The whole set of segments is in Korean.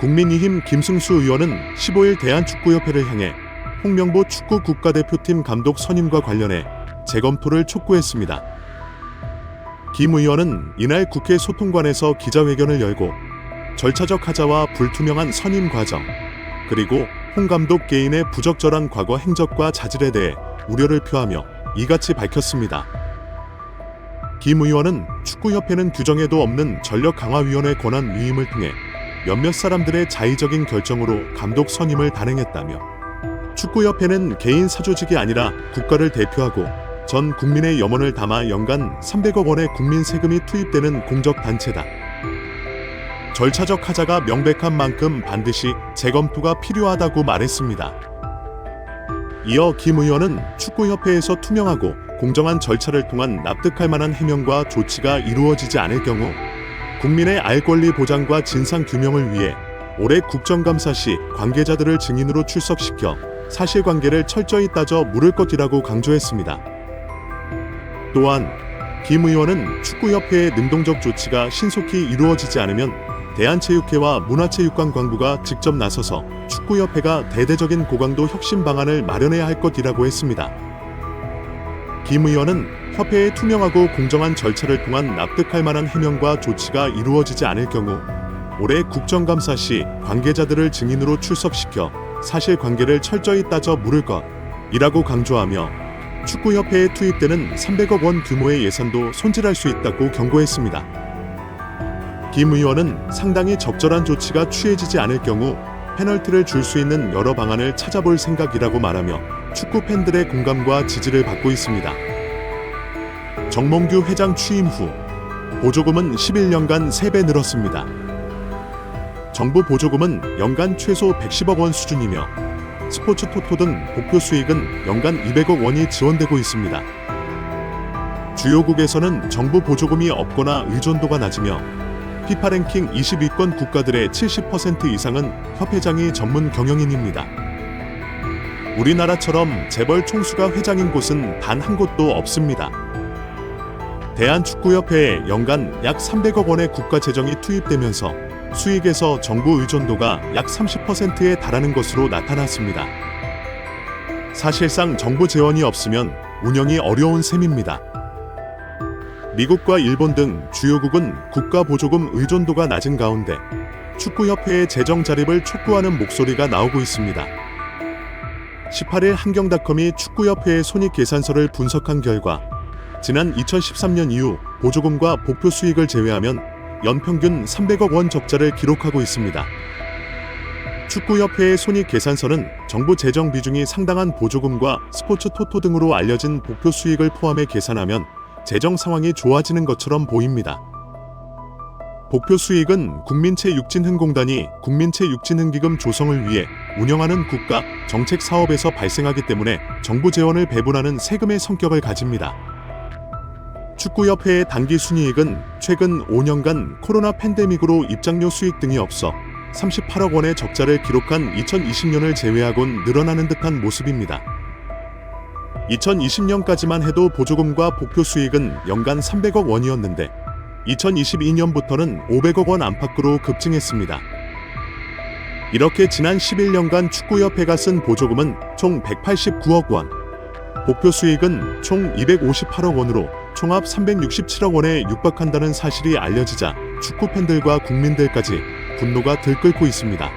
국민의힘 김승수 의원은 15일 대한축구협회를 향해 홍명보 축구 국가대표팀 감독 선임과 관련해 재검토를 촉구했습니다. 김 의원은 이날 국회 소통관에서 기자회견을 열고 절차적 하자와 불투명한 선임 과정, 그리고 홍 감독 개인의 부적절한 과거 행적과 자질에 대해 우려를 표하며 이같이 밝혔습니다. 김 의원은 축구협회는 규정에도 없는 전력 강화위원회 권한 위임을 통해 몇몇 사람들의 자의적인 결정으로 감독 선임을 단행했다며 축구협회는 개인 사조직이 아니라 국가를 대표하고 전 국민의 염원을 담아 연간 300억 원의 국민 세금이 투입되는 공적 단체다. 절차적 하자가 명백한 만큼 반드시 재검토가 필요하다고 말했습니다. 이어 김 의원은 축구협회에서 투명하고 공정한 절차를 통한 납득할 만한 해명과 조치가 이루어지지 않을 경우 국민의 알 권리 보장과 진상 규명을 위해 올해 국정감사 시 관계자들을 증인으로 출석시켜 사실관계를 철저히 따져 물을 것이라고 강조했습니다. 또한 김 의원은 축구협회의 능동적 조치가 신속히 이루어지지 않으면 대한체육회와 문화체육관광부가 직접 나서서 축구협회가 대대적인 고강도 혁신 방안을 마련해야 할 것이라고 했습니다. 김 의원은 협회의 투명하고 공정한 절차를 통한 납득할 만한 해명과 조치가 이루어지지 않을 경우 올해 국정감사 시 관계자들을 증인으로 출석시켜 사실관계를 철저히 따져 물을 것이라고 강조하며 축구협회에 투입되는 300억 원 규모의 예산도 손질할 수 있다고 경고했습니다. 김 의원은 상당히 적절한 조치가 취해지지 않을 경우 페널티를 줄 수 있는 여러 방안을 찾아볼 생각이라고 말하며 축구 팬들의 공감과 지지를 받고 있습니다. 정몽규 회장 취임 후 보조금은 11년간 3배 늘었습니다. 정부 보조금은 연간 최소 110억 원 수준이며 스포츠 토토 등 목표 수익은 연간 200억 원이 지원되고 있습니다. 주요국에서는 정부 보조금이 없거나 의존도가 낮으며 피파 랭킹 20위권 국가들의 70% 이상은 협회장이 전문 경영인입니다. 우리나라처럼 재벌 총수가 회장인 곳은 단 한 곳도 없습니다. 대한축구협회에 연간 약 300억 원의 국가 재정이 투입되면서 수익에서 정부 의존도가 약 30%에 달하는 것으로 나타났습니다. 사실상 정부 재원이 없으면 운영이 어려운 셈입니다. 미국과 일본 등 주요국은 국가 보조금 의존도가 낮은 가운데 축구협회의 재정 자립을 촉구하는 목소리가 나오고 있습니다. 18일 한경닷컴이 축구협회의 손익 계산서를 분석한 결과 지난 2013년 이후 보조금과 복표 수익을 제외하면 연평균 300억 원 적자를 기록하고 있습니다. 축구협회의 손익 계산서는 정부 재정 비중이 상당한 보조금과 스포츠 토토 등으로 알려진 복표 수익을 포함해 계산하면 재정 상황이 좋아지는 것처럼 보입니다. 복표 수익은 국민체 육진흥공단이 국민체 육진흥기금 조성을 위해 운영하는 국가 정책 사업에서 발생하기 때문에 정부 재원을 배분하는 세금의 성격을 가집니다. 축구협회의 단기 순이익은 최근 5년간 코로나 팬데믹으로 입장료 수익 등이 없어 38억 원의 적자를 기록한 2020년을 제외하곤 늘어나는 듯한 모습입니다. 2020년까지만 해도 보조금과 복표 수익은 연간 300억 원이었는데 2022년부터는 500억 원 안팎으로 급증했습니다. 이렇게 지난 11년간 축구협회가 쓴 보조금은 총 189억 원, 복표 수익은 총 258억 원으로 총합 367억 원에 육박한다는 사실이 알려지자 축구 팬들과 국민들까지 분노가 들끓고 있습니다.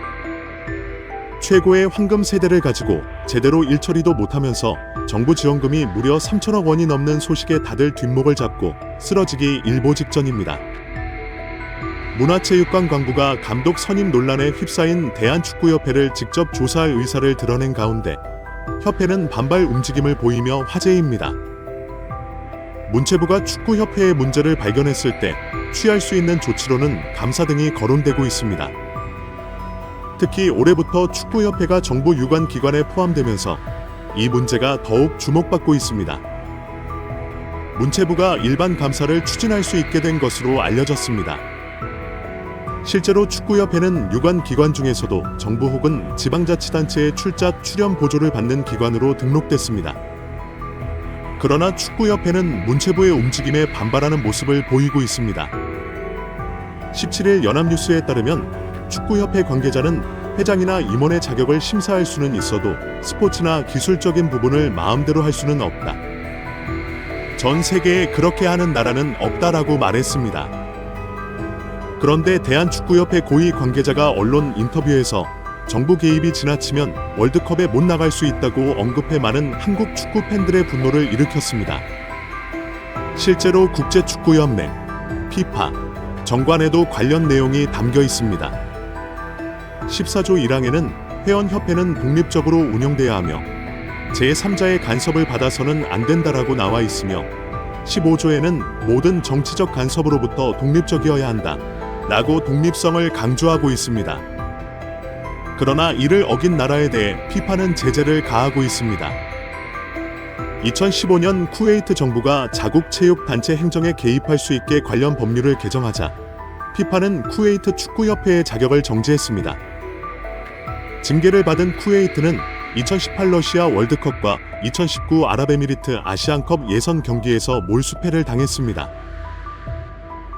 최고의 황금 세대를 가지고 제대로 일처리도 못하면서 정부 지원금이 무려 3천억 원이 넘는 소식에 다들 뒷목을 잡고 쓰러지기 일보 직전입니다. 문화체육관광부가 감독 선임 논란에 휩싸인 대한축구협회를 직접 조사할 의사를 드러낸 가운데 협회는 반발 움직임을 보이며 화제입니다. 문체부가 축구협회의 문제를 발견했을 때 취할 수 있는 조치로는 감사 등이 거론되고 있습니다. 특히 올해부터 축구협회가 정부 유관 기관에 포함되면서 이 문제가 더욱 주목받고 있습니다. 문체부가 일반 감사를 추진할 수 있게 된 것으로 알려졌습니다. 실제로 축구협회는 유관 기관 중에서도 정부 혹은 지방자치단체의 출자 출연 보조를 받는 기관으로 등록됐습니다. 그러나 축구협회는 문체부의 움직임에 반발하는 모습을 보이고 있습니다. 17일 연합뉴스에 따르면 축구협회 관계자는 회장이나 임원의 자격을 심사할 수는 있어도 스포츠나 기술적인 부분을 마음대로 할 수는 없다. 전 세계에 그렇게 하는 나라는 없다라고 말했습니다. 그런데 대한축구협회 고위 관계자가 언론 인터뷰에서 정부 개입이 지나치면 월드컵에 못 나갈 수 있다고 언급해 많은 한국 축구 팬들의 분노를 일으켰습니다. 실제로 국제축구연맹, 피파, 정관에도 관련 내용이 담겨 있습니다. 14조 1항에는 회원협회는 독립적으로 운영돼야 하며 제3자의 간섭을 받아서는 안 된다라고 나와 있으며 15조에는 모든 정치적 간섭으로부터 독립적이어야 한다. 라고 독립성을 강조하고 있습니다. 그러나 이를 어긴 나라에 대해 피파는 제재를 가하고 있습니다. 2015년 쿠웨이트 정부가 자국 체육 단체 행정에 개입할 수 있게 관련 법률을 개정하자 피파는 쿠웨이트 축구협회의 자격을 정지했습니다. 징계를 받은 쿠웨이트는 2018 러시아 월드컵과 2019 아랍에미리트 아시안컵 예선 경기에서 몰수패를 당했습니다.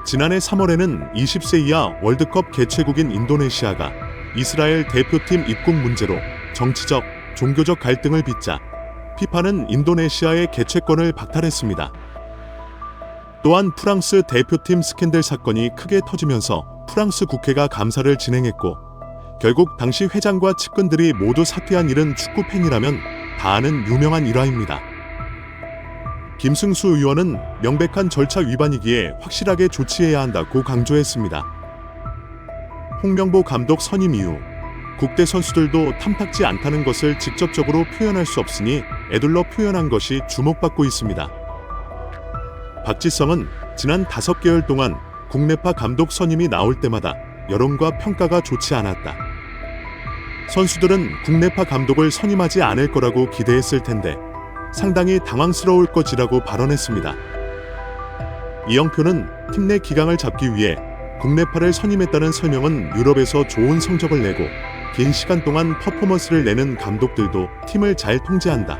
지난해 3월에는 20세 이하 월드컵 개최국인 인도네시아가 이스라엘 대표팀 입국 문제로 정치적, 종교적 갈등을 빚자 피파는 인도네시아의 개최권을 박탈했습니다. 또한 프랑스 대표팀 스캔들 사건이 크게 터지면서 프랑스 국회가 감사를 진행했고 결국 당시 회장과 측근들이 모두 사퇴한 일은 축구 팬이라면 다 아는 유명한 일화입니다. 김승수 의원은 명백한 절차 위반이기에 확실하게 조치해야 한다고 강조했습니다. 홍명보 감독 선임 이후 국대 선수들도 탐탁지 않다는 것을 직접적으로 표현할 수 없으니 애둘러 표현한 것이 주목받고 있습니다. 박지성은 지난 5개월 동안 국내파 감독 선임이 나올 때마다 여론과 평가가 좋지 않았다. 선수들은 국내파 감독을 선임하지 않을 거라고 기대했을 텐데 상당히 당황스러울 것이라고 발언했습니다. 이영표는 팀 내 기강을 잡기 위해 국내파를 선임했다는 설명은 유럽에서 좋은 성적을 내고 긴 시간 동안 퍼포먼스를 내는 감독들도 팀을 잘 통제한다.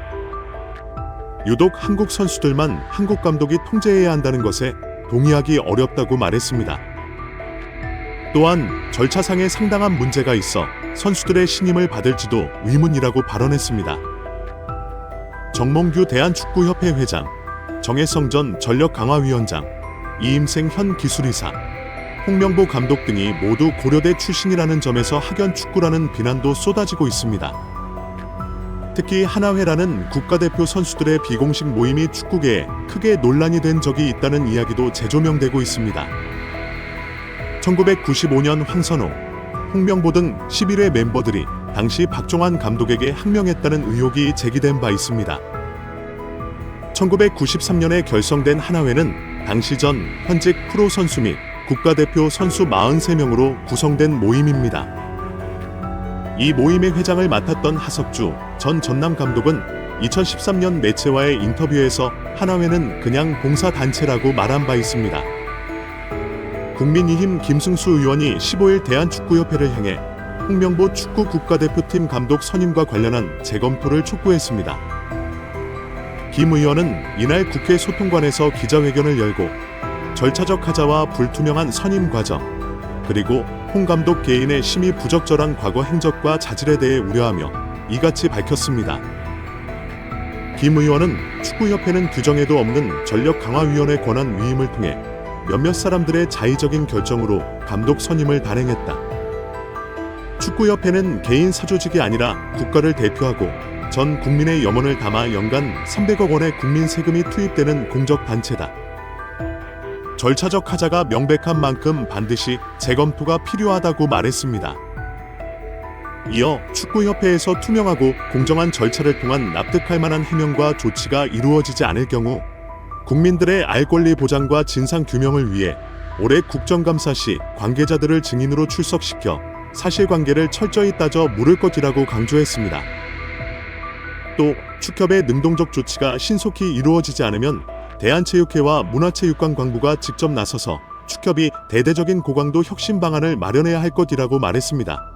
유독 한국 선수들만 한국 감독이 통제해야 한다는 것에 동의하기 어렵다고 말했습니다. 또한 절차상에 상당한 문제가 있어 선수들의 신임을 받을지도 의문이라고 발언했습니다. 정몽규 대한축구협회 회장, 정혜성 전 전력강화위원장, 이임생 현 기술이사, 홍명보 감독 등이 모두 고려대 출신이라는 점에서 학연 축구라는 비난도 쏟아지고 있습니다. 특히 하나회라는 국가대표 선수들의 비공식 모임이 축구계에 크게 논란이 된 적이 있다는 이야기도 재조명되고 있습니다. 1995년 황선호, 홍명보 등 11회 멤버들이 당시 박종환 감독에게 항명했다는 의혹이 제기된 바 있습니다. 1993년에 결성된 하나회는 당시 전 현직 프로 선수 및 국가대표 선수 43명으로 구성된 모임입니다. 이 모임의 회장을 맡았던 하석주 전 전남 감독은 2013년 매체와의 인터뷰에서 하나회는 그냥 봉사단체라고 말한 바 있습니다. 국민의힘 김승수 의원이 15일 대한축구협회를 향해 홍명보 축구 국가대표팀 감독 선임과 관련한 재검토를 촉구했습니다. 김 의원은 이날 국회 소통관에서 기자회견을 열고 절차적 하자와 불투명한 선임 과정, 그리고 홍 감독 개인의 심히 부적절한 과거 행적과 자질에 대해 우려하며 이같이 밝혔습니다. 김 의원은 축구협회는 규정에도 없는 전력 강화위원회 권한 위임을 통해 몇몇 사람들의 자의적인 결정으로 감독 선임을 단행했다. 축구협회는 개인 사조직이 아니라 국가를 대표하고 전 국민의 염원을 담아 연간 300억 원의 국민 세금이 투입되는 공적 단체다. 절차적 하자가 명백한 만큼 반드시 재검토가 필요하다고 말했습니다. 이어 축구협회에서 투명하고 공정한 절차를 통한 납득할 만한 해명과 조치가 이루어지지 않을 경우 국민들의 알 권리 보장과 진상 규명을 위해 올해 국정감사 시 관계자들을 증인으로 출석시켜 사실관계를 철저히 따져 물을 것이라고 강조했습니다. 또 축협의 능동적 조치가 신속히 이루어지지 않으면 대한체육회와 문화체육관광부가 직접 나서서 축협이 대대적인 고강도 혁신 방안을 마련해야 할 것이라고 말했습니다.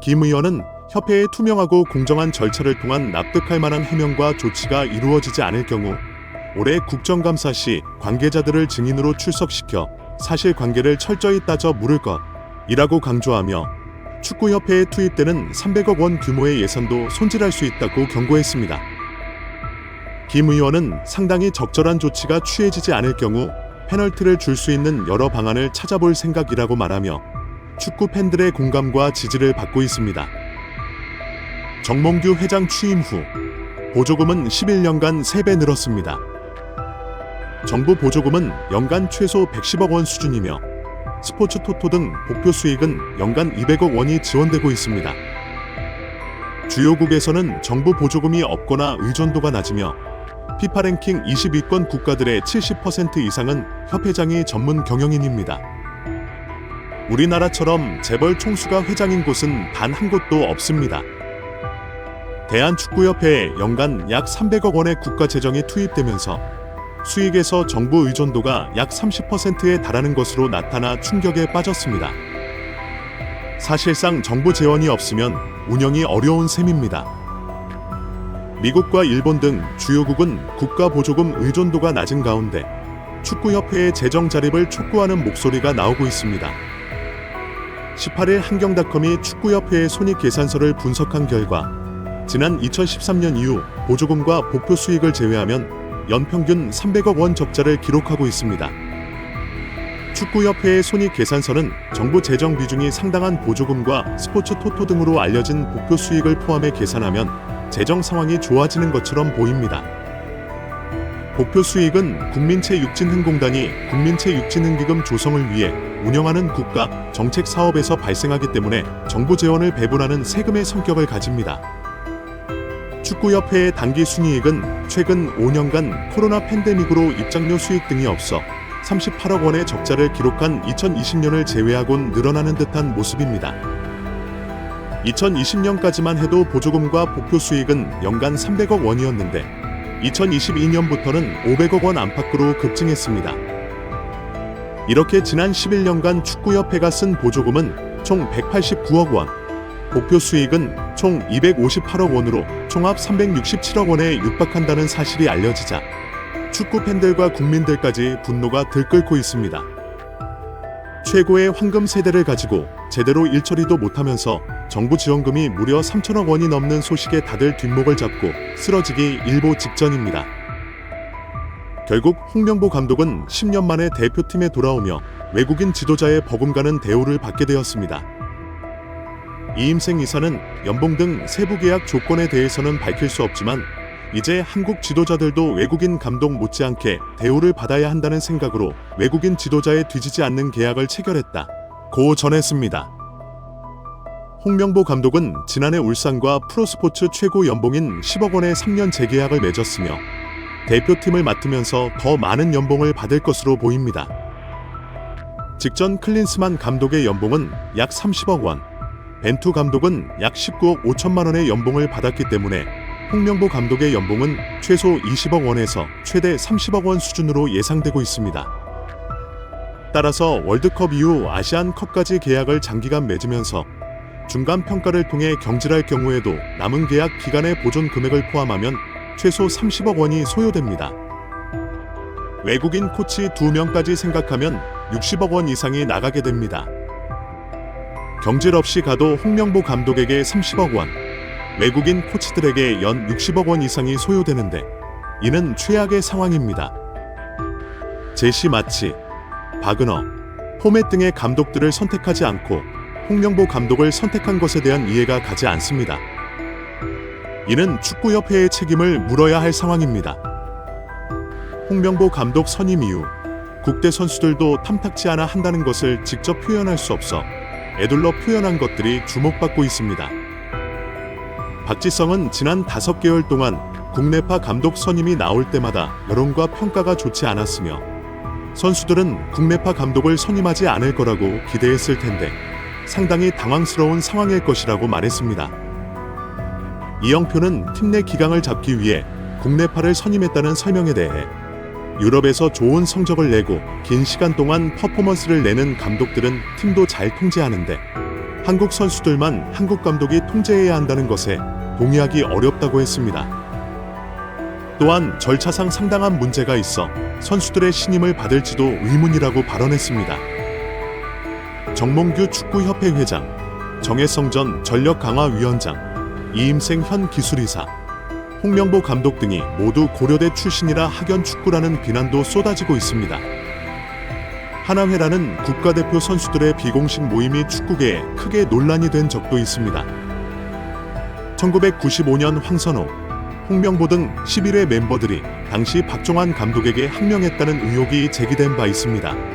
김 의원은 협회의 투명하고 공정한 절차를 통한 납득할 만한 해명과 조치가 이루어지지 않을 경우 올해 국정감사 시 관계자들을 증인으로 출석시켜 사실관계를 철저히 따져 물을 것 이라고 강조하며 축구협회에 투입되는 300억 원 규모의 예산도 손질할 수 있다고 경고했습니다. 김 의원은 상당히 적절한 조치가 취해지지 않을 경우 페널티를 줄 수 있는 여러 방안을 찾아볼 생각이라고 말하며 축구 팬들의 공감과 지지를 받고 있습니다. 정몽규 회장 취임 후 보조금은 11년간 3배 늘었습니다. 정부 보조금은 연간 최소 110억 원 수준이며 스포츠 토토 등 목표 수익은 연간 200억 원이 지원되고 있습니다. 주요국에서는 정부 보조금이 없거나 의존도가 낮으며 피파 랭킹 20위권 국가들의 70% 이상은 협회장이 전문 경영인입니다. 우리나라처럼 재벌 총수가 회장인 곳은 단 한 곳도 없습니다. 대한축구협회에 연간 약 300억 원의 국가 재정이 투입되면서 수익에서 정부 의존도가 약 30%에 달하는 것으로 나타나 충격에 빠졌습니다. 사실상 정부 재원이 없으면 운영이 어려운 셈입니다. 미국과 일본 등 주요국은 국가 보조금 의존도가 낮은 가운데 축구협회의 재정 자립을 촉구하는 목소리가 나오고 있습니다. 18일 한경닷컴이 축구협회의 손익 계산서를 분석한 결과 지난 2013년 이후 보조금과 복표 수익을 제외하면 연평균 300억 원 적자를 기록하고 있습니다. 축구협회의 손익 계산서는 정부 재정 비중이 상당한 보조금과 스포츠 토토 등으로 알려진 복표 수익을 포함해 계산하면 재정 상황이 좋아지는 것처럼 보입니다. 복표 수익은 국민체 육진흥공단이 국민체 육진흥기금 조성을 위해 운영하는 국가 정책 사업에서 발생하기 때문에 정부 재원을 배분하는 세금의 성격을 가집니다. 축구협회의 단기 순이익은 최근 5년간 코로나 팬데믹으로 입장료 수익 등이 없어 38억 원의 적자를 기록한 2020년을 제외하곤 늘어나는 듯한 모습입니다. 2020년까지만 해도 보조금과 복표 수익은 연간 300억 원이었는데 2022년부터는 500억 원 안팎으로 급증했습니다. 이렇게 지난 11년간 축구협회가 쓴 보조금은 총 189억 원, 복표 수익은 총 258억 원으로 총합 367억 원에 육박한다는 사실이 알려지자 축구 팬들과 국민들까지 분노가 들끓고 있습니다. 최고의 황금 세대를 가지고 제대로 일처리도 못하면서 정부 지원금이 무려 3천억 원이 넘는 소식에 다들 뒷목을 잡고 쓰러지기 일보 직전입니다. 결국 홍명보 감독은 10년 만에 대표팀에 돌아오며 외국인 지도자의 버금가는 대우를 받게 되었습니다. 이임생 이사는 연봉 등 세부 계약 조건에 대해서는 밝힐 수 없지만 이제 한국 지도자들도 외국인 감독 못지않게 대우를 받아야 한다는 생각으로 외국인 지도자에 뒤지지 않는 계약을 체결했다. 고 전했습니다. 홍명보 감독은 지난해 울산과 프로스포츠 최고 연봉인 10억 원의 3년 재계약을 맺었으며 대표팀을 맡으면서 더 많은 연봉을 받을 것으로 보입니다. 직전 클린스만 감독의 연봉은 약 30억 원, 벤투 감독은 약 19억 5천만 원의 연봉을 받았기 때문에 홍명보 감독의 연봉은 최소 20억 원에서 최대 30억 원 수준으로 예상되고 있습니다. 따라서 월드컵 이후 아시안컵까지 계약을 장기간 맺으면서 중간 평가를 통해 경질할 경우에도 남은 계약 기간의 보존 금액을 포함하면 최소 30억 원이 소요됩니다. 외국인 코치 2명까지 생각하면 60억 원 이상이 나가게 됩니다. 경질 없이 가도 홍명보 감독에게 30억 원, 외국인 코치들에게 연 60억 원 이상이 소요되는데 이는 최악의 상황입니다. 제시 마치, 바그너, 포맷 등의 감독들을 선택하지 않고 홍명보 감독을 선택한 것에 대한 이해가 가지 않습니다. 이는 축구협회의 책임을 물어야 할 상황입니다. 홍명보 감독 선임 이후 국대 선수들도 탐탁지 않아 한다는 것을 직접 표현할 수 없어 애둘러 표현한 것들이 주목받고 있습니다. 박지성은 지난 5개월 동안 국내파 감독 선임이 나올 때마다 여론과 평가가 좋지 않았으며 선수들은 국내파 감독을 선임하지 않을 거라고 기대했을 텐데 상당히 당황스러운 상황일 것이라고 말했습니다. 이영표는 팀 내 기강을 잡기 위해 국내파를 선임했다는 설명에 대해 유럽에서 좋은 성적을 내고 긴 시간 동안 퍼포먼스를 내는 감독들은 팀도 잘 통제하는데 한국 선수들만 한국 감독이 통제해야 한다는 것에 동의하기 어렵다고 했습니다. 또한 절차상 상당한 문제가 있어 선수들의 신임을 받을지도 의문이라고 발언했습니다. 정몽규 축구협회 회장, 정혜성 전 전력강화위원장, 이임생 현 기술이사, 홍명보 감독 등이 모두 고려대 출신이라 학연 축구라는 비난도 쏟아지고 있습니다. 하나회라는 국가대표 선수들의 비공식 모임이 축구계에 크게 논란이 된 적도 있습니다. 1995년 황선호, 홍명보 등 11회 멤버들이 당시 박종환 감독에게 항명했다는 의혹이 제기된 바 있습니다.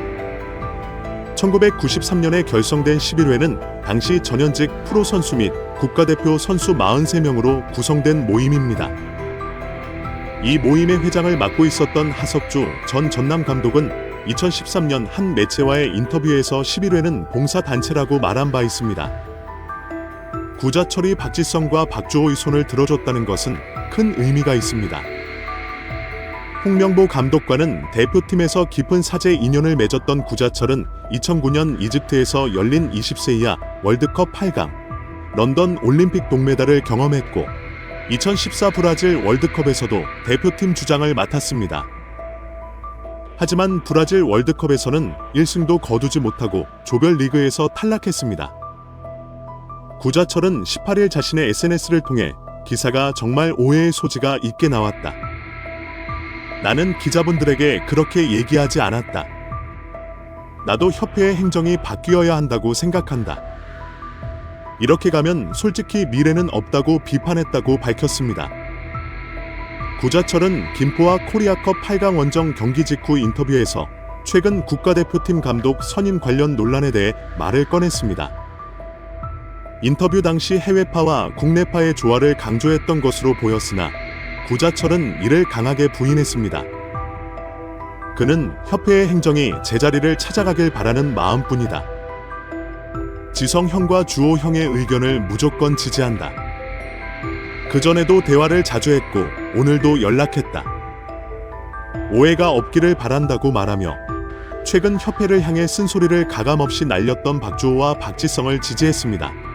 1993년에 결성된 11회는 당시 전현직 프로 선수 및 국가대표 선수 43명으로 구성된 모임입니다. 이 모임의 회장을 맡고 있었던 하석주 전 전남 감독은 2013년 한 매체와의 인터뷰에서 11회는 봉사단체라고 말한 바 있습니다. 구자철이 박지성과 박주호의 손을 들어줬다는 것은 큰 의미가 있습니다. 홍명보 감독과는 대표팀에서 깊은 사제 인연을 맺었던 구자철은 2009년 이집트에서 열린 20세 이하 월드컵 8강, 런던 올림픽 동메달을 경험했고 2014 브라질 월드컵에서도 대표팀 주장을 맡았습니다. 하지만 브라질 월드컵에서는 1승도 거두지 못하고 조별 리그에서 탈락했습니다. 구자철은 18일 자신의 SNS를 통해 기사가 정말 오해의 소지가 있게 나왔다. 나는 기자분들에게 그렇게 얘기하지 않았다. 나도 협회의 행정이 바뀌어야 한다고 생각한다. 이렇게 가면 솔직히 미래는 없다고 비판했다고 밝혔습니다. 구자철은 김포와 코리아컵 8강 원정 경기 직후 인터뷰에서 최근 국가대표팀 감독 선임 관련 논란에 대해 말을 꺼냈습니다. 인터뷰 당시 해외파와 국내파의 조화를 강조했던 것으로 보였으나 구자철은 이를 강하게 부인했습니다. 그는 협회의 행정이 제자리를 찾아가길 바라는 마음뿐이다. 지성 형과 주호 형의 의견을 무조건 지지한다. 그전에도 대화를 자주 했고 오늘도 연락했다. 오해가 없기를 바란다고 말하며 최근 협회를 향해 쓴소리를 가감없이 날렸던 박주호와 박지성을 지지했습니다.